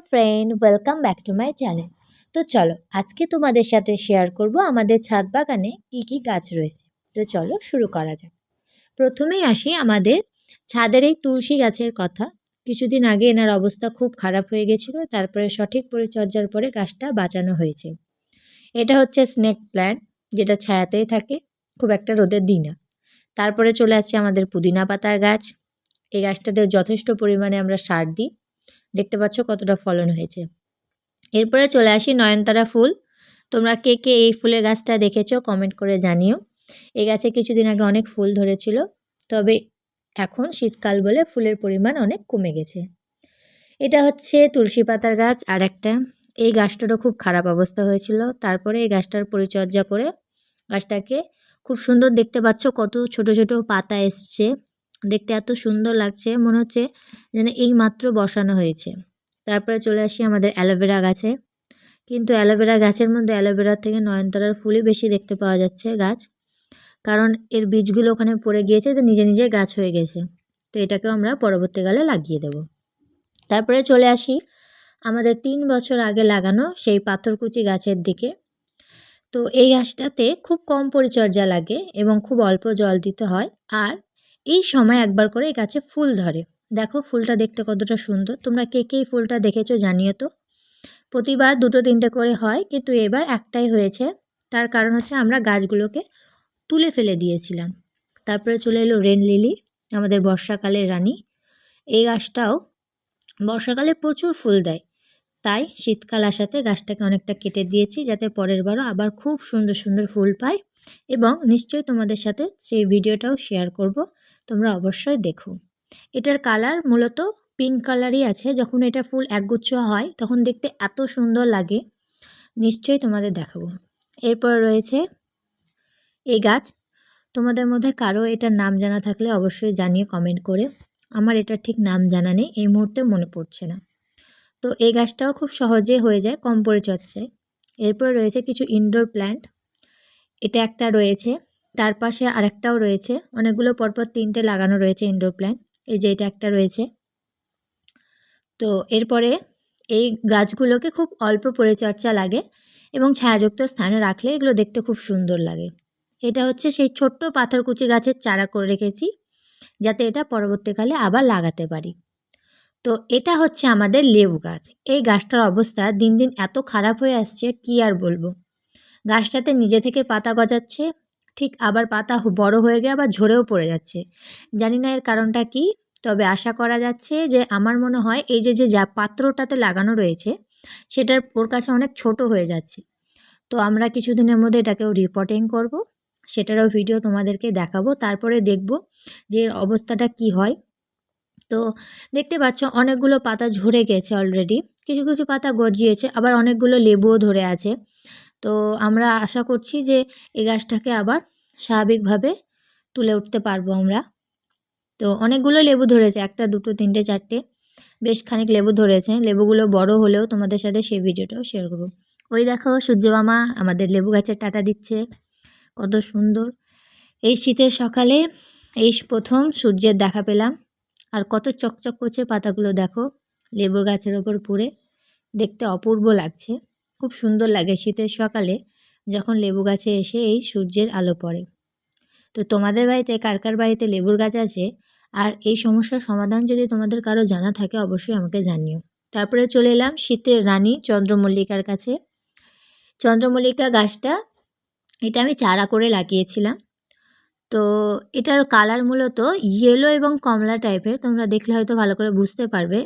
Friend welcome back to my channel তো চলো, আজকে তোমাদের সাথে শেয়ার করব আমাদের ছাদ বাগানে কী কী গাছ রয়েছে। তো চলো শুরু করা যাক। প্রথমেই আসি আমাদের ছাদের এই তুলসী গাছের কথা। কিছুদিন আগে এনার অবস্থা খুব খারাপ হয়ে গেছিল, তারপরে সঠিক পরিচর্যার পরে গাছটা বাঁচানো হয়েছে। এটা হচ্ছে স্নেক প্ল্যান্ট যেটা ছায়াতেই থাকে, খুব একটা রোদের দিই না। তারপরে চলে আসছে আমাদের পুদিনা পাতার গাছ। এই গাছটাতে যথেষ্ট পরিমাণে আমরা সার দিই। দেখতে পাচ্ছ কতটা ফলন হয়েছে। এরপরে চলে আসি নয়নতারা ফুল। তোমরা কে কে এই ফুলের গাছটা দেখেছ কমেন্ট করে জানিও। এই গাছে কিছুদিন আগে অনেক ফুল ধরেছিল, তবে এখন শীতকাল বলে ফুলের পরিমাণ অনেক কমে গেছে। এটা হচ্ছে তুলসী পাতার গাছ আর একটা এই গাছটারও খুব খারাপ অবস্থা হয়েছিল। তারপরে এই গাছটার পরিচর্যা করে গাছটাকে খুব সুন্দর দেখতে পাচ্ছ কত ছোট ছোট পাতা এসছে। দেখতে এত সুন্দর লাগছে, মনে হচ্ছে যেন এই মাত্র বসানো হয়েছে। তারপরে চলে আসি আমাদের অ্যালোভেরা গাছে। কিন্তু অ্যালোভেরা গাছের মধ্যে অ্যালোভেরার থেকে নয়নতারার ফুলই বেশি দেখতে পাওয়া যাচ্ছে গাছ। কারণ এর বীজগুলো ওখানে পড়ে গিয়েছে, তো নিজে নিজে গাছ হয়ে গেছে। তো এটাকেও আমরা পরবর্তীকালে লাগিয়ে দেব। তারপরে চলে আসি আমাদের তিন বছর আগে লাগানো সেই পাথরকুচি গাছের দিকে। তো এই গাছটাতে খুব কম পরিচর্যা লাগে এবং খুব অল্প জল দিতে হয়। আর এই সময় একবার করে এই গাছে ফুল ধরে। দেখো ফুলটা দেখতে কতটা সুন্দর। তোমরা কে কে ফুলটা দেখেছ জানিও তো। প্রতিবার দুটো তিনটে করে হয়, কিন্তু এবার একটাই হয়েছে। তার কারণ হচ্ছে আমরা গাছগুলোকে তুলে ফেলে দিয়েছিলাম। তারপরে চলে এলো রেন লিলি, আমাদের বর্ষাকালের রানী। এই গাছটাও বর্ষাকালে প্রচুর ফুল দেয়। তাই শীতকাল আসাতে গাছটাকে অনেকটা কেটে দিয়েছি, যাতে পরের বারও আবার খুব সুন্দর সুন্দর ফুল পায় এবং নিশ্চয়ই তোমাদের সাথে সেই ভিডিওটাও শেয়ার করব। তোমরা অবশ্যই দেখো। এটার কালার মূলত পিঙ্ক কালারই আছে। যখন এটা ফুল একগুচ্ছ হয়, তখন দেখতে এত সুন্দর লাগে। নিশ্চয়ই তোমাদের দেখাবো। এরপর রয়েছে এই গাছ। তোমাদের মধ্যে কারও এটার নাম জানা থাকলে অবশ্যই জানিয়ে কমেন্ট করে। আমার এটার ঠিক নাম জানা নেই, এই মুহূর্তে মনে পড়ছে না। তো এই গাছটাও খুব সহজে হয়ে যায়, কম পরিচর্যায়। এরপর রয়েছে কিছু ইনডোর প্ল্যান্ট এটা একটা রয়েছে। তার পাশে আরেকটাও রয়েছে। অনেকগুলো পরপর তিনটে লাগানো রয়েছে ইনডোর প্ল্যান্ট এই যে এটা একটা রয়েছে। তো এরপরে এই গাছগুলোকে খুব অল্প পরিচর্যা লাগে এবং ছায়াযুক্ত স্থানে রাখলে এগুলো দেখতে খুব সুন্দর লাগে। এটা হচ্ছে সেই ছোট্ট পাথরকুচি গাছের চারা করে রেখেছি, যাতে এটা পরবর্তীকালে আবার লাগাতে পারি। তো এটা হচ্ছে আমাদের লেবু গাছ। এই গাছটার অবস্থা দিন দিন এত খারাপ হয়ে আসছে, কি আর বলব? গাছটাতে নিজে থেকে পাতা গজাচ্ছে ঠিক আবার পাতা বড় হয়ে গিয়ে আবার ঝরেও পড়ে যাচ্ছে। জানি না এর কারণটা কি, তবে আশা করা যাচ্ছে যে আমার মনে হয় এই যে যে, যা পাত্রটাতে লাগানো রয়েছে, সেটার ওর কাছে অনেক ছোট হয়ে যাচ্ছে। তো আমরা কিছুদিনের মধ্যে এটাকেও রিপোর্টিং করব। সেটারও ভিডিও তোমাদেরকে দেখাবো। তারপরে দেখব যে এর অবস্থাটা কি হয়। তো দেখতে পাচ্ছ অনেকগুলো পাতা ঝরে গেছে অলরেডি কিছু কিছু পাতা গজিয়েছে, আবার অনেকগুলো লেবুও ধরে আছে। তো আমরা আশা করছি যে এই গাছটাকে আবার স্বাভাবিকভাবে তুলে উঠতে পারব আমরা। তো অনেকগুলো লেবু ধরেছে, একটা, দুটো, তিনটে, চারটে, বেশ খানিক লেবু ধরেছে। লেবুগুলো বড় হলেও তোমাদের সাথে সেই ভিডিওটাও শেয়ার করব। ওই দেখো সূর্যমামা আমাদের লেবু গাছের টাটা দিচ্ছে, কত সুন্দর। এই শীতের সকালে এই প্রথম সূর্যের দেখা পেলাম। আর কত চকচক করছে পাতাগুলো দেখো, লেবুর গাছের ওপর পড়ে, দেখতে অপূর্ব লাগছে। খুব সুন্দর লাগে শীতের সকালে যখন লেবু গাছে এসে এই সূর্যের আলো পড়ে। তো তোমাদের বাড়িতে কার কার বাড়িতে লেবুর গাছ আছে? আর এই সমস্যার সমাধান যদি তোমাদের কারও জানা থাকে অবশ্যই আমাকে জানিও। তারপরে চলে এলাম শীতের রানী চন্দ্রমল্লিকার কাছে। চন্দ্রমল্লিকা গাছটা, এটা আমি চারা করে লাগিয়েছিলাম। তো এটার কালার মূলত ইয়েলো এবং কমলা টাইপের তোমরা দেখলে হয়তো ভালো করে বুঝতে পারবে।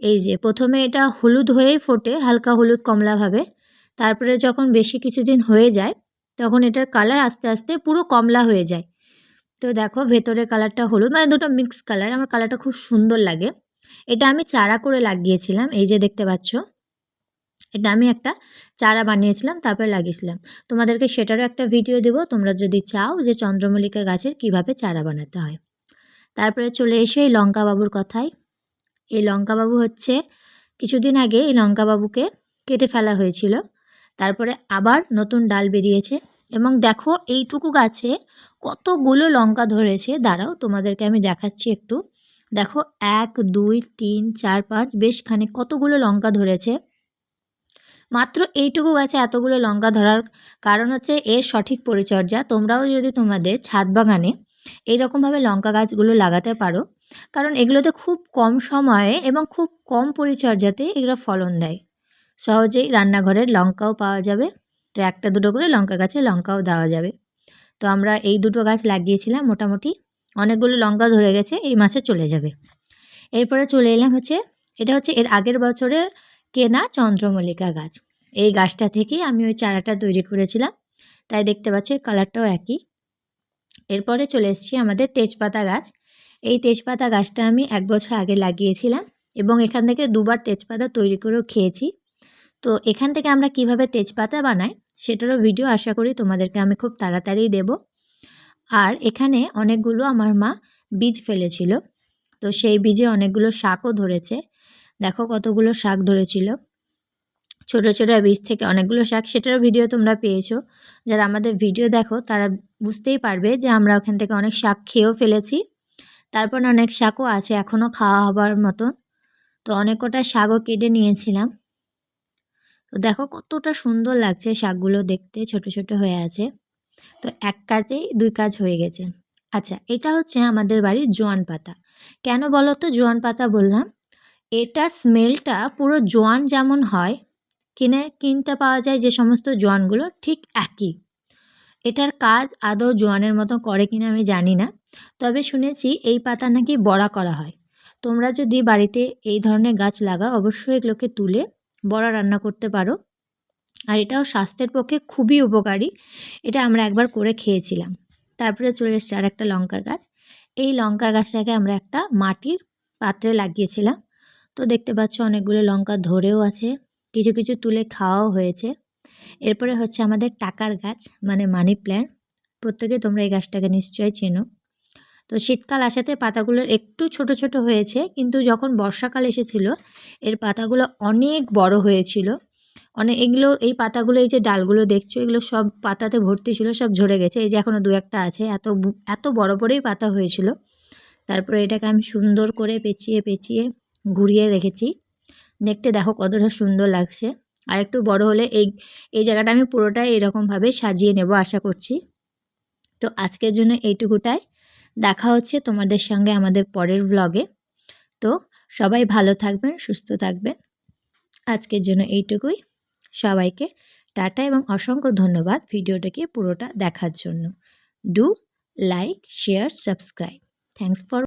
এই যে, প্রথমে এটা হলুদ হয়েই ফোটে, হালকা হলুদ কমলাভাবে তারপরে যখন বেশি কিছুদিন হয়ে যায়, তখন এটার কালার আস্তে আস্তে পুরো কমলা হয়ে যায়। তো দেখো ভেতরে কালারটা হলুদ মানে দুটো মিক্স কালার আমার কালারটা খুব সুন্দর লাগে। এটা আমি চারা করে লাগিয়েছিলাম, এই যে দেখতে পাচ্ছ। এটা আমি একটা চারা বানিয়েছিলাম, তারপরে লাগিয়েছিলাম। তোমাদেরকে সেটারও একটা ভিডিও দেবো, তোমরা যদি চাও যে চন্দ্রমল্লিকা গাছের কীভাবে চারা বানাতে হয়। তারপরে চলে এসে এই লঙ্কাবাবুর কথায়। এই লঙ্কাবাবু হচ্ছে কিছুদিন আগে এই লঙ্কাবাবুকে কেটে ফেলা হয়েছিল। তারপরে আবার নতুন ডাল বেরিয়েছে এবং দেখো এইটুকু গাছে কতগুলো লঙ্কা ধরেছে। দাঁড়াও, তোমাদেরকে আমি দেখাচ্ছি একটু। দেখো এক, দুই, তিন, চার, পাঁচ, বেশ খানিক কতগুলো লঙ্কা ধরেছে। মাত্র এইটুকু গাছে এতগুলো লঙ্কা ধরার কারণ হচ্ছে এর সঠিক পরিচর্যা। তোমরাও যদি তোমাদের ছাদ বাগানে এইরকমভাবে লঙ্কা গাছগুলো লাগাতে পারো কারণ এগুলোতে খুব কম সময়ে এবং খুব কম পরিচর্যাতে এগুলো ফলন দেয়। সহজেই রান্নাঘরের লঙ্কাও পাওয়া যাবে, তো একটা দুটো করে লঙ্কা গাছে লঙ্কাও দেওয়া যাবে। তো আমরা এই দুটো গাছ লাগিয়েছিলাম মোটামুটি, অনেকগুলো লঙ্কা ধরে গেছে, এই মাসে চলে যাবে। এরপরে চলে এলাম হচ্ছে, এটা হচ্ছে এর আগের বছরের কেনা চন্দ্রমল্লিকা গাছ। এই গাছটা থেকেই আমি ওই চারাটা তৈরি করেছিলাম, তাই দেখতে পাচ্ছ কালারটাও একই। এরপরে চলে এসেছি আমাদের তেজপাতা গাছ। এই তেজপাতা গাছটা আমি এক বছর আগে লাগিয়েছিলাম এবং এখান থেকে দুবার তেজপাতা তৈরি করেও খেয়েছি। তো এখান থেকে আমরা কীভাবে তেজপাতা বানাই সেটারও ভিডিও আশা করি তোমাদেরকে আমি খুব তাড়াতাড়ি দেব। আর এখানে অনেকগুলো আমার মা বীজ ফেলেছিল। তো সেই বীজে অনেকগুলো শাকও ধরেছে। দেখো কতগুলো শাক ধরেছিল। ছোট ছোট বীজ থেকে অনেকগুলো শাক, সেটারও ভিডিও তোমরা পেয়েছ। যারা আমাদের ভিডিও দেখো তারা বুঝতেই পারবে যে আমরা ওখান থেকে অনেক শাক খেয়েও ফেলেছি। তারপর অনেক শাকও আছে এখনও খাওয়া হবার মতন। তো অনেক কটা শাকও কেটে নিয়েছিলাম। তো দেখো কতটা সুন্দর লাগছে শাকগুলো দেখতে, ছোট ছোট হয়ে আছে। তো এক কাজেই দুই কাজ হয়ে গেছে। আচ্ছা এটা হচ্ছে আমাদের বাড়ির জোয়ান পাতা। কেন বলো তো জোয়ান পাতা বললাম। এটা স্মেলটা পুরো জোয়ান যেমন হয়, কিনে, কিনতে পাওয়া যায় যে সমস্ত জোয়ানগুলো ঠিক একই। এটার কাজ আদৌ জোয়ানের মতো করে কিনা আমি জানি না। তবে শুনেছি এই পাতা নাকি বড়া করা হয়। তোমরা যদি বাড়িতে এই ধরনের গাছ লাগাও, অবশ্যই এগুলোকে তুলে বড়া রান্না করতে পারো। আর এটাও স্বাস্থ্যের পক্ষে খুবই উপকারী। এটা আমরা একবার করে খেয়েছিলাম। তারপরে চলে এসছে আর একটা লঙ্কার গাছ। এই লঙ্কার গাছটাকে আমরা একটা মাটির পাত্রে লাগিয়েছিলাম। তো দেখতে পাচ্ছ অনেকগুলো লঙ্কা ধরেও আছে। কিছু কিছু তুলে খাওয়াও হয়েছে। এরপরে হচ্ছে আমাদের টাকার গাছ মানে মানি প্ল্যান্ট প্রত্যেকে তোমরা এই গাছটাকে নিশ্চয়ই চেনো। তো শীতকাল আসাতে পাতাগুলোর একটু ছোট ছোট হয়েছে, কিন্তু যখন বর্ষাকাল এসেছিল, এর পাতাগুলো অনেক বড় হয়েছিল। অনেক এগুলো, এই পাতাগুলো, এই যে ডালগুলো দেখছ, এগুলো সব পাতাতে ভর্তি ছিল, সব ঝরে গেছে। এই যে এখনও দু একটা আছে, এত এত বড় বড়ই পাতা হয়েছিল। তারপরে এটাকে আমি সুন্দর করে পেঁচিয়ে পেঁচিয়ে ঘুরিয়ে রেখেছি। দেখতে দেখো কতটা সুন্দর লাগছে। আর একটু বড় হলে এই এই জায়গাটা আমি পুরোটাই এরকমভাবে সাজিয়ে নেব, আশা করছি। তো আজকের জন্য এইটুকুটাই। দেখা হচ্ছে তোমাদের সঙ্গে আমাদের পরের ব্লগে তো সবাই ভালো থাকবেন, সুস্থ থাকবেন। আজকের জন্য এইটুকুই। সবাইকে টাটা এবং অসংখ্য ধন্যবাদ ভিডিওটাকে পুরোটা দেখার জন্য। Do like share subscribe thanks for